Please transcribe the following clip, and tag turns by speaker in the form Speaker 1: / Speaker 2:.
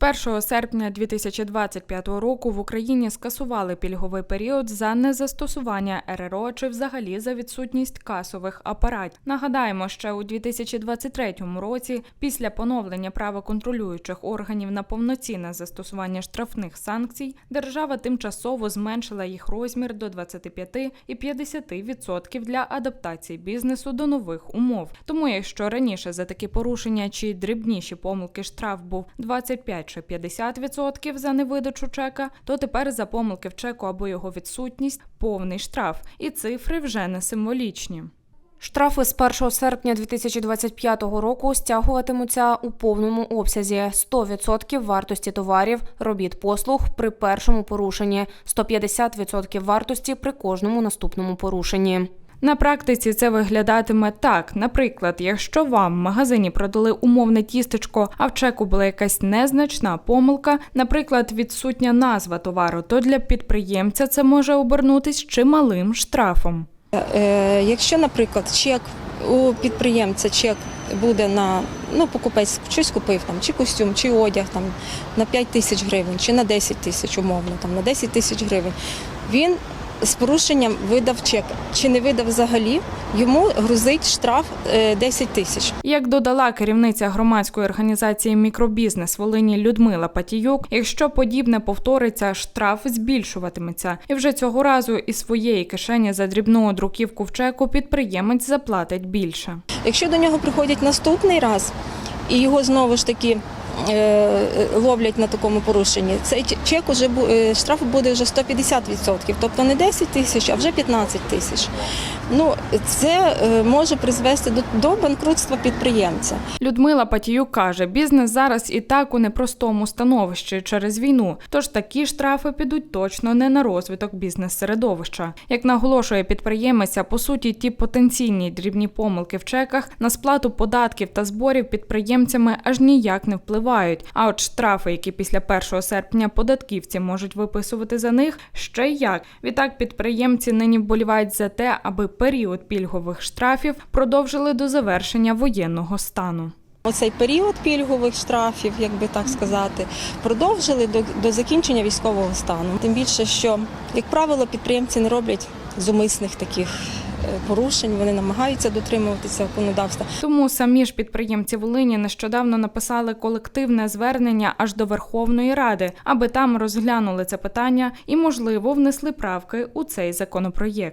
Speaker 1: 1 серпня 2025 року в Україні скасували пільговий період за незастосування РРО чи взагалі за відсутність касових апаратів. Нагадаємо, ще у 2023 році, після поновлення права контролюючих органів на повноцінне застосування штрафних санкцій, держава тимчасово зменшила їх розмір до 25 і 50% для адаптації бізнесу до нових умов. Тому, якщо раніше за такі порушення чи дрібніші помилки штраф був 25 чи 50% за невидачу чека, то тепер за помилки в чеку або його відсутність повний штраф, і цифри вже не символічні.
Speaker 2: Штрафи з 1 серпня 2025 року стягуватимуться у повному обсязі 100% вартості товарів, робіт послуг при першому порушенні, 150% вартості при кожному наступному порушенні.
Speaker 1: На практиці це виглядатиме так. Наприклад, якщо вам в магазині продали умовне тістечко, а в чеку була якась незначна помилка, наприклад, відсутня назва товару, то для підприємця це може обернутись чималим штрафом.
Speaker 3: Е, Якщо, наприклад, чек у підприємця чек буде на ну, покупець щось купив там, чи костюм, чи одяг там на 5 тисяч гривень, чи на 10 тисяч умовно, там на 10 тисяч гривень. Він з порушенням видав чек чи не видав взагалі, йому грузить штраф е, 10 тисяч.
Speaker 1: Як додала керівниця громадської організації Мікробізнес Волині Людмила Патіюк, якщо подібне повториться, штраф збільшуватиметься. І вже цього разу із своєї кишені за дрібну друківку в чеку підприємець заплатить більше.
Speaker 3: Якщо до нього приходять наступний раз і його знову ж таки е, ловлять на такому порушенні, цей чек уже е, штраф буде вже 150%, тобто не 10 тисяч, а вже 15 тисяч. Ну це е, може призвести до, до банкрутства підприємця.
Speaker 1: Людмила Патіюк каже, бізнес зараз і так у непростому становищі через війну, тож такі штрафи підуть точно не на розвиток бізнес-середовища. Як наголошує підприємиця, по суті, ті потенційні дрібні помилки в чеках на сплату податків та зборів підприємцями аж ніяк не впливають. А от штрафи, які після 1 серпня податківці можуть виписувати за них, ще як. Відтак підприємці нині вболівають за те, аби період пільгових штрафів продовжили до завершення воєнного стану.
Speaker 3: Оцей період пільгових штрафів, як би так сказати, продовжили до, до закінчення військового стану. Тим більше, що, як правило, підприємці не роблять зумисних таких порушень, вони намагаються дотримуватися законодавства.
Speaker 1: Тому самі ж підприємці Волині нещодавно написали колективне звернення аж до Верховної Ради, аби там розглянули це питання і, можливо, внесли правки у цей законопроєкт.